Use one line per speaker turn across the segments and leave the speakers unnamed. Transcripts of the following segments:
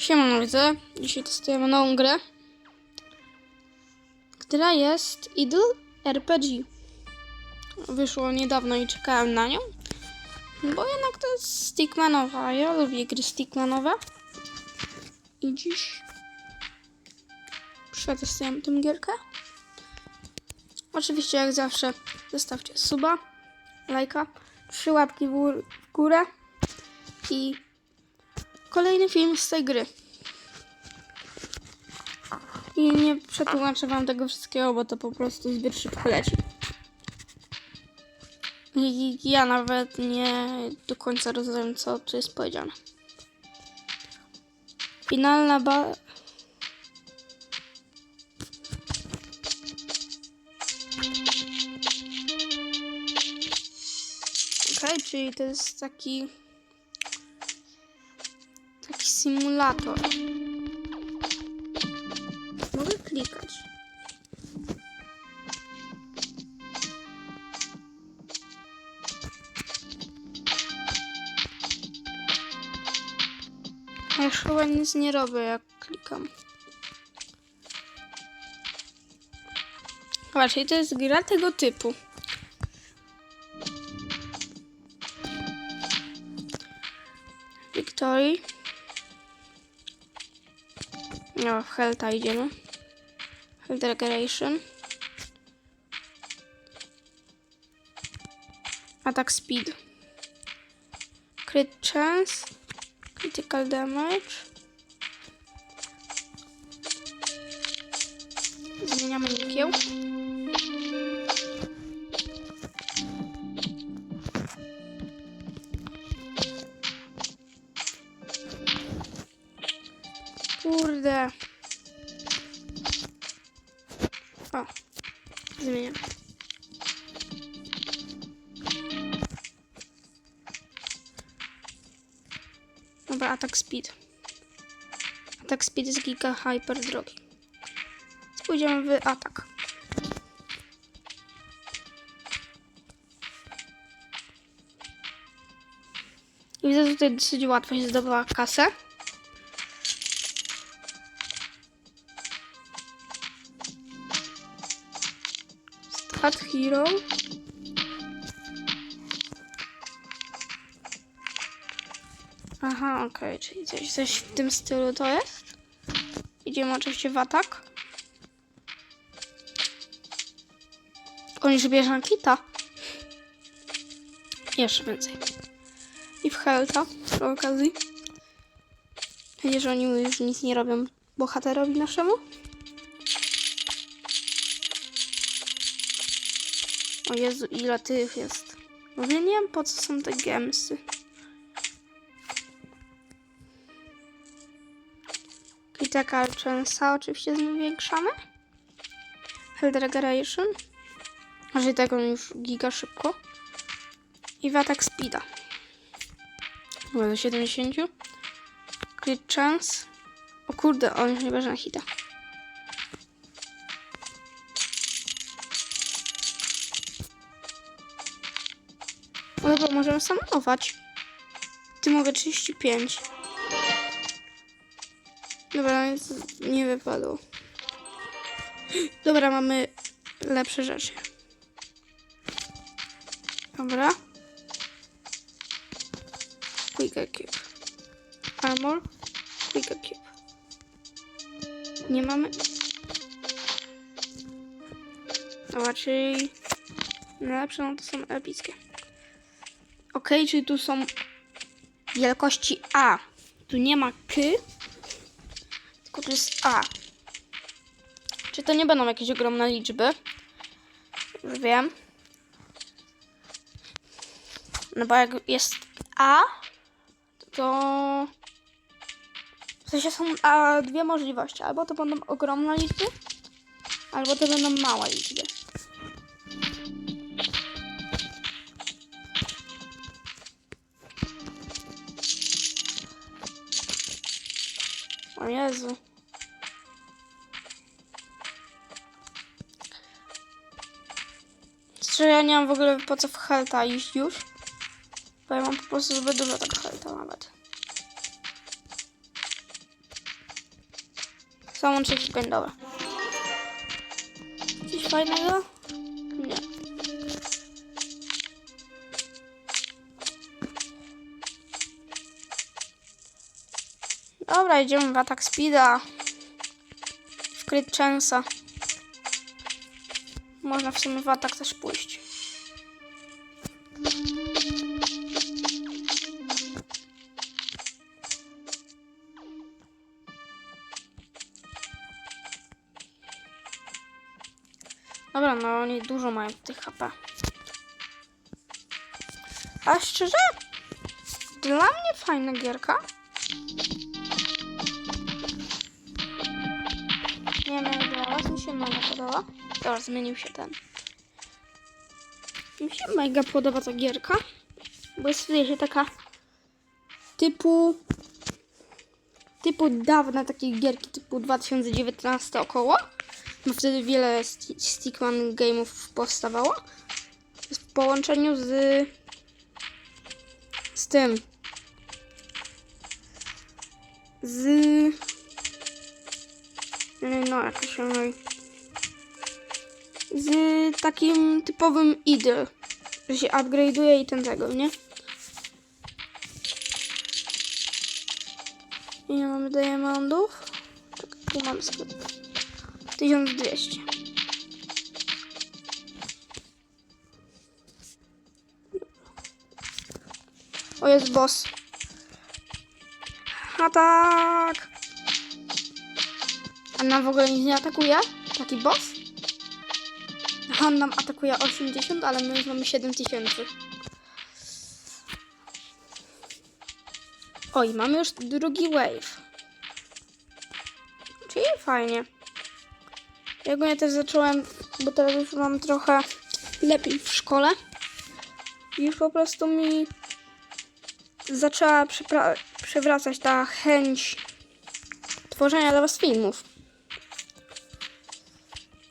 Siemano widzę. Dzisiaj testujemy nową grę, która jest Idle RPG. Wyszło niedawno i czekałem na nią, bo jednak to jest stickmanowa, ja lubię gry stickmanowe. I dziś przetestujemy tę gierkę. Oczywiście jak zawsze zostawcie suba, lajka, trzy łapki w górę i kolejny film z tej gry. I nie przetłumaczę wam tego wszystkiego, bo to po prostu zbyt szybko leci. I ja nawet nie do końca rozumiem, co tu jest powiedziane. Finalna ba... Okej, czyli to jest taki... Taki symulator. Mogę klikać. A już chyba nic nie robię, jak klikam. Czyli to jest gra tego typu. Victory. No, w Helta idziemy. Health Regeneration. Attack Speed. Crit Chance. Critical Damage. Zmieniamy nikieł. Kurde. O, zmieniam. Dobra, atak speed. Atak speed jest giga hyper drogi. Pójdziemy w atak. Widzę, że tutaj dosyć łatwo się zdobyła kasę. Start Hero. Aha, okej, czyli coś, coś w tym stylu to jest. Idziemy oczywiście w atak. On już bierze kita. Jeszcze więcej. I w Helta przy okazji. Wiecie, że oni już nic nie robią bohaterowi naszemu? O Jezu, ile tych jest. Bo ja nie wiem po co są te gemsy. Critical Chance'a oczywiście zwiększamy. Może i tak on już giga szybko. I w atak speeda. Chyba do 70. Crit Chance. O kurde, on nie bierze na hita. O, dobra, możemy samować. Ty mogę 35. Dobra, nic nie wypadło. Dobra, mamy lepsze rzeczy. Dobra. Quick Equip. Armor. Quick Equip. Nie mamy. Dobra, czyli najlepsze no to są epickie. Ok, czyli tu są wielkości A. Tu nie ma K, tylko tu jest A. Czy to nie będą jakieś ogromne liczby? Już wiem. No bo jak jest A, to w sensie są a, dwie możliwości. Albo to będą ogromne liczby, albo to będą małe liczby. Jezu. Szczerze, ja nie mam w ogóle po co w helta iść już. Bo ja mam po prostu zbyt dużo tego helta nawet. Trzeci koń, dobra. Coś fajnego? Nie. Dobra, idziemy w atak speeda. W crit. Można w sumie w atak też pójść. Dobra, no oni dużo mają tych HP. A szczerze, dla mnie fajna gierka. Dla was, mi się mega podoba. Dobra, zmienił się ten. Mi się mega podoba ta gierka, bo jest wiecie, taka typu typu dawne takie gierki typu 2019 około. No wtedy wiele sti- Stickman game'ów powstawało. W połączeniu z z tym z no jak się mówi z takim typowym idol, że się upgrade'uje i ten tego, nie? Ile mamy diamondów? Czekaj, tu mamy sklep. 1200. O, jest boss. Atak! A nam w ogóle nic nie atakuje? Taki boss? On nam atakuje 80, ale my już mamy 7000. Oj, mamy już drugi wave. Czyli fajnie. Ja ogólnie też zacząłem, bo teraz już mam trochę lepiej w szkole. I już po prostu mi zaczęła przewracać ta chęć tworzenia dla was filmów.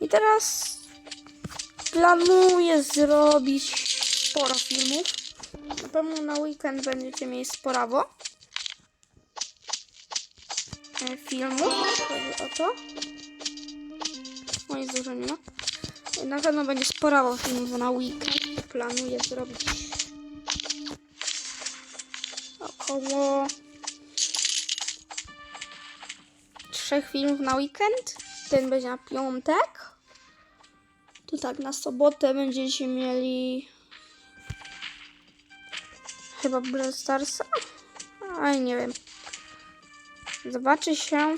I teraz planuję zrobić sporo filmów. Na pewno na weekend będziecie mieli sporawo e, filmów, chodzi o to. O, nic dużo nie ma. Na pewno będzie sporawo filmów na weekend. Planuję zrobić około trzech filmów na weekend. Ten będzie na piątek. To tak, na sobotę będziecie mieli chyba Brawl Starsa. Nie wiem. Zobaczy się,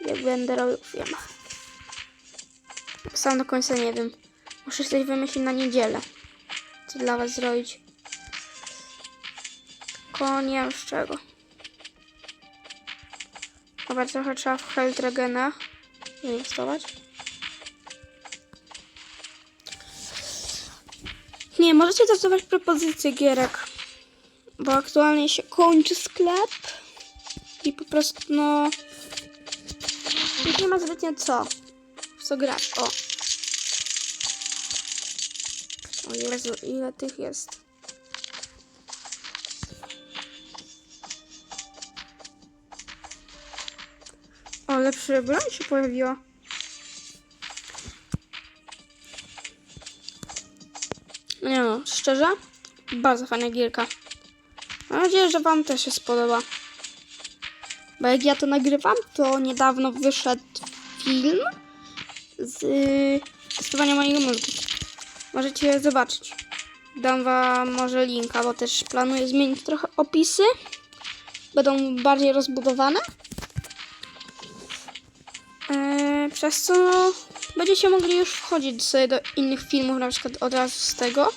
jak będę robił film. Sam do końca nie wiem. Muszę coś wymyślić na niedzielę. Co dla was zrobić. Tylko nie wiem z czego. Dobra, trochę trzeba w Health Regena zainwestować. Nie, możecie też dawać propozycje gierek. Bo aktualnie się kończy sklep. I po prostu no... Nie ma zbytnio co. W co grać. O. O Jezu, ile tych jest. O, lepsze broń się pojawiła. Nie no, szczerze, bardzo fajna gierka. Mam nadzieję, że wam też się spodoba. Bo jak ja to nagrywam, to niedawno wyszedł film z testowania mojego mózgu. Możecie zobaczyć. Dam wam może linka, bo też planuję zmienić trochę opisy. Będą bardziej rozbudowane. Eee, przez co no, będziecie mogli już wchodzić sobie do innych filmów, na przykład od razu z tego.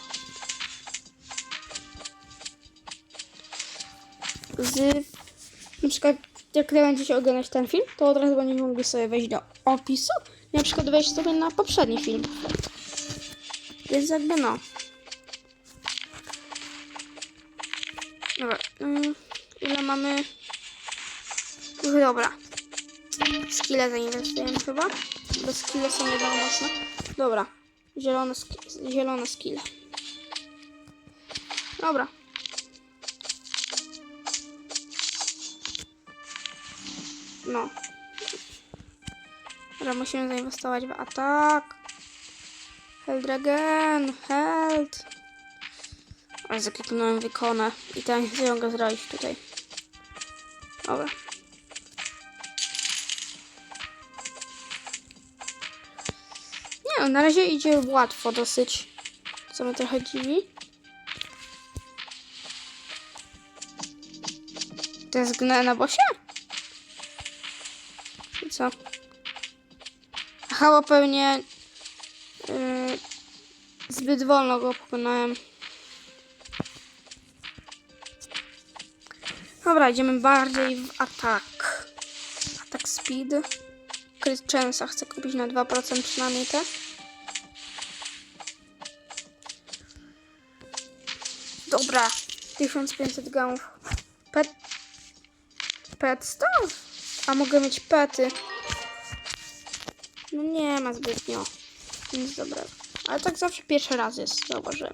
Z, na przykład jak będziecie oglądać ten film, to od razu będziecie mogli sobie wejść do opisu i na przykład wejść sobie na poprzedni film. Więc jakby no. Dobra. ym, ile mamy? Dobra. Skille zainwestujemy chyba. Bo skille są jedno mocne. Dobra. Zielone, sk- zielone skille. Dobra. No. że musimy zainwestować w atak. Heldragen, held. Ale zakliknąłem wykonę i teraz nie go zrobić tutaj. Dobra. No, na razie idzie łatwo dosyć. Co mnie trochę dziwi. To jest gnę na bosie? Czy co? Aha, bo pewnie yy, zbyt wolno go pokonałem. Dobra, idziemy bardziej w atak. Atak speed. Crit Chance'a chcę kupić na 2% przynajmniej te. Dobra, 1500 gramów. Pet... Pet stuff? A mogę mieć pety. No nie ma zbytnio. Nic dobrego. Ale tak zawsze pierwszy raz jest, zauważyłem.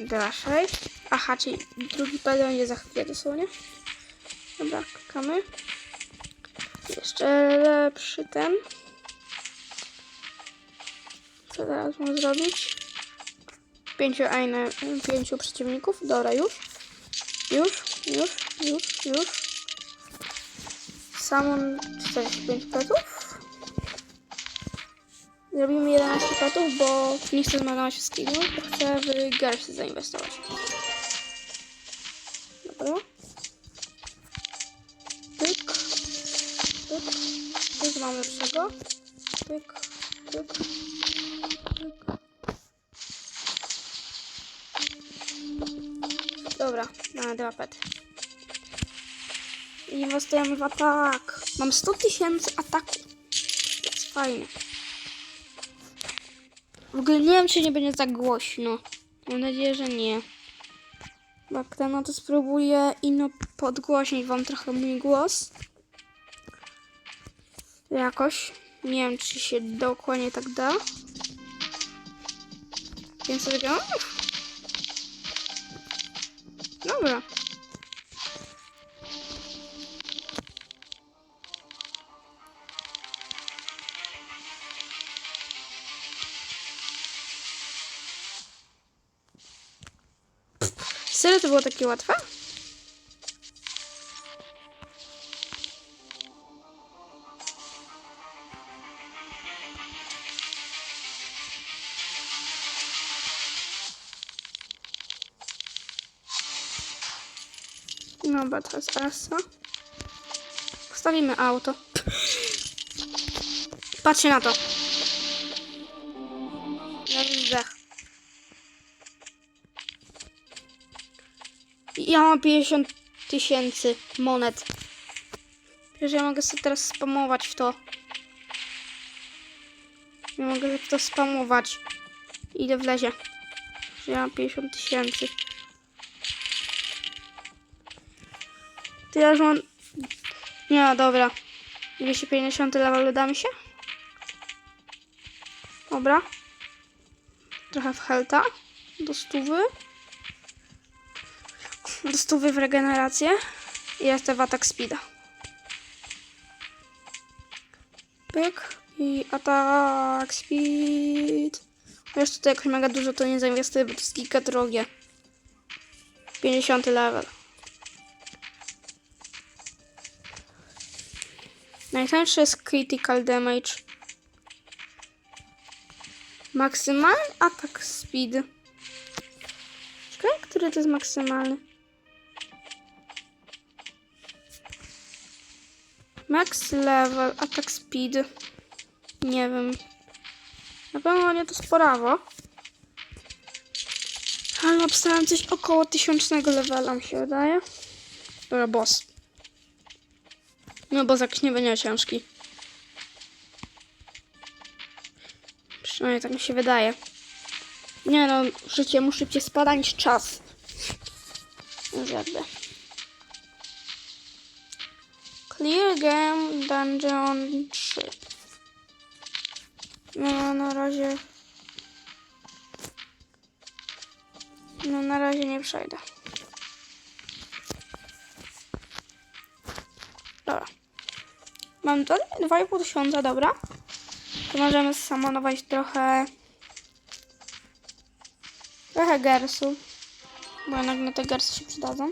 Dobra, 6. Aha, czyli drugi pad będzie za chwilę dosłownie. Dobra, klikamy. Jeszcze lepszy ten. Co teraz mam zrobić? Pięciu, a inne, pięciu przeciwników. Dobra, już. Już, już, już, już. Samon 45 petów. Zrobimy 11 petów, bo nie chcę zmarnować wszystkiego, bo chcę w Gersy zainwestować. Dobra. Pyk. Pyk. Już mam lepszego. Pyk. Pyk. Dobra, pety. I inwestujemy w atak. Mam 100 tysięcy ataku. Jest fajnie. W ogóle nie wiem, czy nie będzie tak głośno. Mam nadzieję, że nie. Ten, no to spróbuję ino podgłośnić wam trochę mój głos. Jakoś. Nie wiem, czy się dokładnie tak da. Więc gram. Dobra. Serio to było takie łatwe? Dobra, teraz Asa. Postawimy auto. Patrzcie na to. Ja zdech. Ja mam 50 tysięcy monet. Przecież ja mogę sobie teraz spamować w to. Ja mogę w to spamować. Ile wlezie. Że ja mam 50 tysięcy. To ja już mam... Nie, dobra. 250 level da mi się? Dobra. Trochę w helta. Do stówy. Do stówy w regenerację. I jestem w atak speeda. Pyk. I atak speed. Jeszcze tutaj jakoś mega dużo to nie zainwestuję, bo to jest giga drogie. 50 level. Najtańszy jest critical damage. Maksymalny atak speed. Czekaj, który to jest maksymalny? Max level, atak speed. Nie wiem. Na pewno nie to sporawo. Ale obstałem coś około tysiącznego levela, mi się wydaje. Dobra, boss. No, nie będzie ciężki. Przynajmniej tak mi się wydaje. Nie no, życie mu szybciej spada niż czas. Jakby. Clear game dungeon 3. No na razie. No na razie nie przejdę. Dobra. Mam to 2,5 tysiąca, dobra. To możemy samanować trochę... Trochę gersu. Bo jednak na te gersy się przydadzą.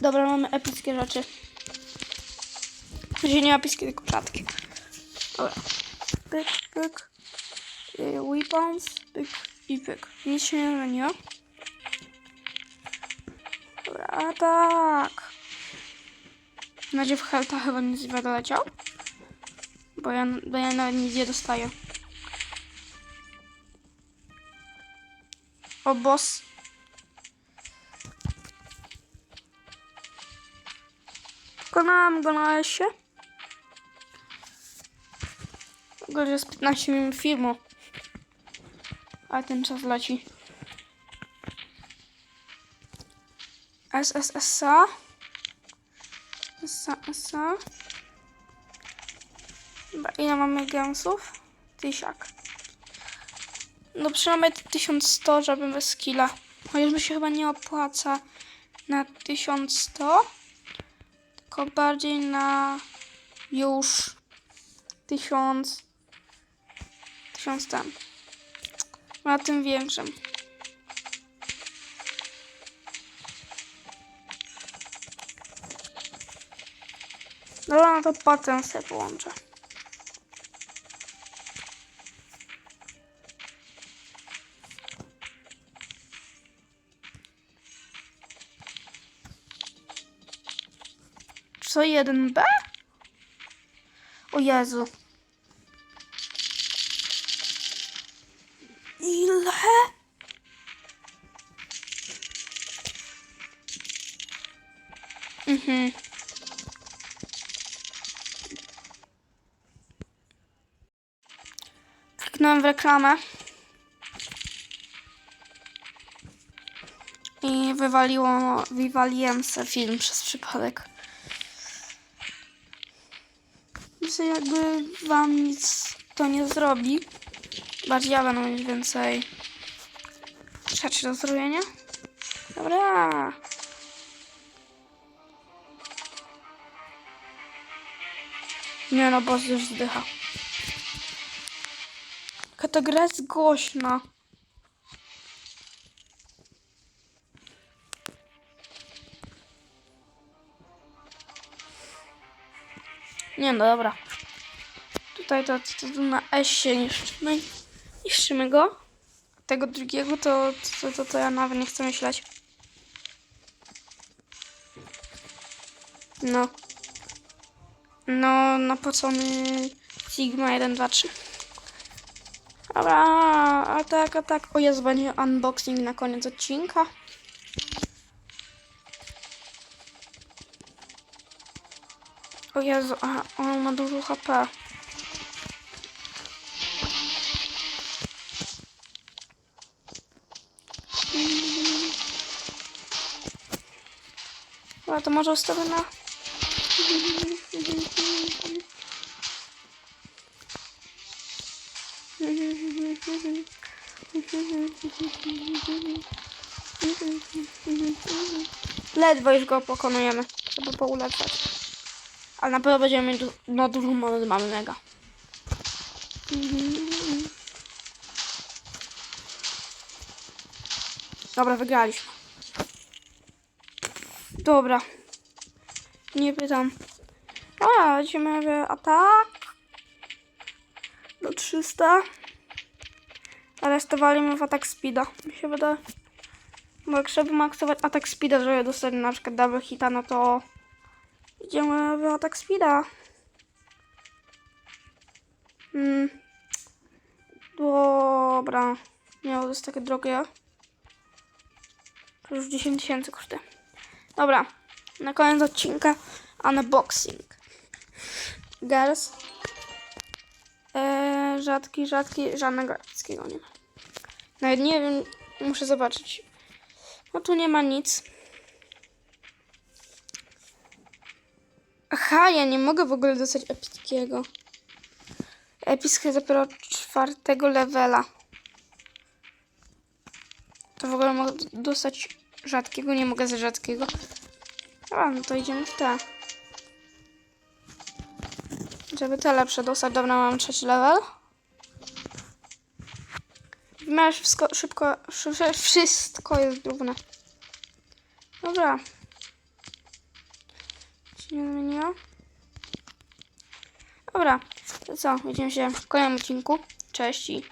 Dobra, mamy epickie rzeczy. Znaczy nie epickie, tylko rzadkie. Dobra. Pyk, pyk. Y, Weapons, pyk i pyk. Nic się nie zmieniło. Dobra, tak. Będzie w helta chyba nic nie będę leciał. Bo ja, bo ja nawet nic nie dostaję. O, boss. Pokonałam go na się. W jest 15 minut filmu. A ten czas leci. SSSA. SA, SA. Dobra, ile mamy gemsów? Tysiak. No przynajmniej 1100, żeby bez skilla. Chociaż mi się chyba nie opłaca na 1100. Tylko bardziej na już 1000. 1000 tam. Na tym większym. Dobra, no to potem sobie połączę. Co, 1B? O Jezu. Ile? Mhm. Kliknąłem w reklamę. I wywaliło, wywaliłem se film przez przypadek. Myślę, jakby wam nic to nie zrobi. Bardziej ja będę mieć więcej rzeczy do zrobienia. Dobra. Nie no, boss już zdycha. Jaka ta gra jest głośna. Nie no, dobra. Tutaj to, to, to na S się niszczymy. Niszczymy go. Tego drugiego to, to, to, to ja nawet nie chcę myśleć. No. No, napocony Sigma 1, 2, 3. Dobra, a tak, a tak. O Jezu, będzie unboxing na koniec odcinka. O Jezu, aha, on ma dużo HP. Dobra, to może ustawię na... Ledwo już go pokonujemy, żeby poulepszać. Ale na pewno będziemy mieć no dużo monet mamy mega. Dobra, wygraliśmy. Dobra. Nie pytam. A, będziemy atak. Do 300. A resztę walimy w atak speeda. Mi się wydaje. Bo jak trzeba maksować atak speeda, żeby dostać na przykład double hita, no to idziemy w atak speeda. Hmm. Dobra. Nie, to jest takie drogie. To już 10 tysięcy kosztuje. Dobra. Na koniec odcinka unboxing. Girls. Eee, rzadki, rzadki, żadnego epickiego nie ma. Nawet nie wiem, muszę zobaczyć. No tu nie ma nic. Aha, ja nie mogę w ogóle dostać epickiego. Epickie dopiero czwartego levela. To w ogóle mogę dostać rzadkiego, nie mogę z rzadkiego. A, no to idziemy w te. Żeby te lepsze dostać. Dobra, mam trzeci level. Masz wszystko, szybko, szy- wszystko jest równe. Dobra. Się nie zmieniło. Dobra, to co? Widzimy się w kolejnym odcinku. Cześć i